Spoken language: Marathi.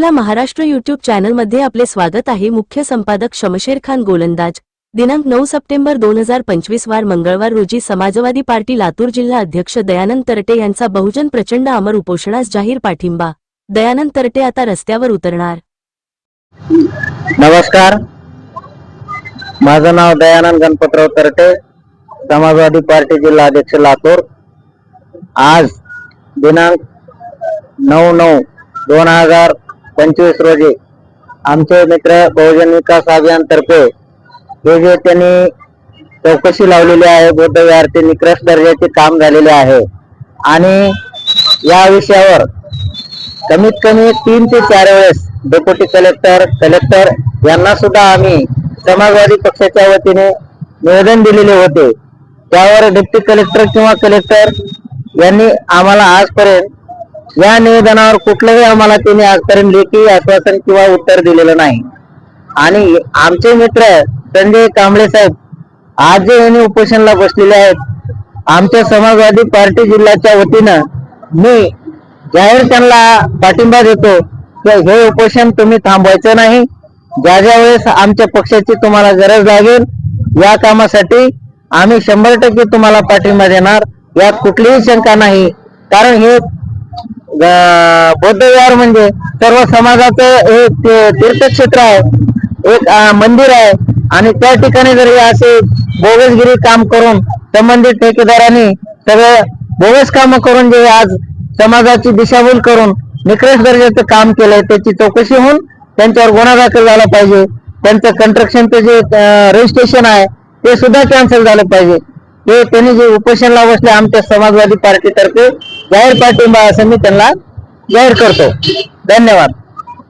आपला महाराष्ट्र युट्यूब चॅनलमध्ये आपले स्वागत आहे. मुख्य संपादक शमशेर खान गोलंदाज. दिनांक नऊ सप्टेंबर दोन हजार पंचवीस वार मंगळवार रोजी समाजवादी पार्टी लातूर जिल्हा अध्यक्ष दयानंद तरटे यांचा बहुजन प्रचंड अमर उपोषणास जाहीर पाठिंबा. दयानंद तरटे आता रस्त्यावर उतरणार. नमस्कार. माझं नाव दयानंद गणपतराव तरटे समाजवादी पार्टी जिल्हा अध्यक्ष लातूर. आज दिनांक नऊ नऊ दोन हजार पंचवीस रोजी आमचे मित्र बहुजन विकास अभियान तर्फे हे जे त्यांनी चौकशी लावलेली आहे बौद्ध विहार निकृष्ट दर्जाचे काम झालेले आहे. आणि या विषयावर कमीत कमी तीन ते चार वेळेस डेप्युटी कलेक्टर कलेक्टर यांना सुद्धा आम्ही समाजवादी पक्षाच्या वतीने निवेदन दिलेले होते. त्यावर डेप्युटी कलेक्टर किंवा कलेक्टर यांनी आम्हाला आजपर्यंत या निवेदनावर कुठलंही आम्हाला त्यांनी आजपर्यंत लेखी आश्वासन किंवा उत्तर दिलेलं नाही. आणि आमचे मित्र संजय कांबळे साहेब आज जे यांनी उपोषणला बसलेले आहेत आमच्या समाजवादी पार्टी जिल्ह्याच्या वतीनं मी जाहीर त्यांना पाठिंबा देतो की हे उपोषण तुम्ही थांबवायचं नाही. ज्या ज्या वेळेस आमच्या पक्षाची तुम्हाला गरज लागेल या कामासाठी आम्ही शंभर टक्के तुम्हाला पाठिंबा देणार. यात कुठलीही शंका नाही. कारण हे बौद्ध विहार म्हणजे सर्व समाजाचं एक तीर्थक्षेत्र आहे एक मंदिर आहे. आणि त्या ठिकाणी जर असे बोगसगिरी काम करून संबंधित ठेकेदारांनी सगळे बोगस काम करून जे आज समाजाची दिशाभूल करून निकरेश दर्जाचं काम केलंय त्याची चौकशी होऊन त्यांच्यावर गुन्हा दाखल झाला पाहिजे. त्यांचं कंस्ट्रक्शनचं जे रजिस्ट्रेशन आहे ते सुद्धा कॅन्सल झालं पाहिजे. हे त्यांनी जे उपोषणला बसले आमच्या समाजवादी पार्टीतर्फे जाहीर पाठिंबा असं मी त्यांना जाहीर करतो. धन्यवाद.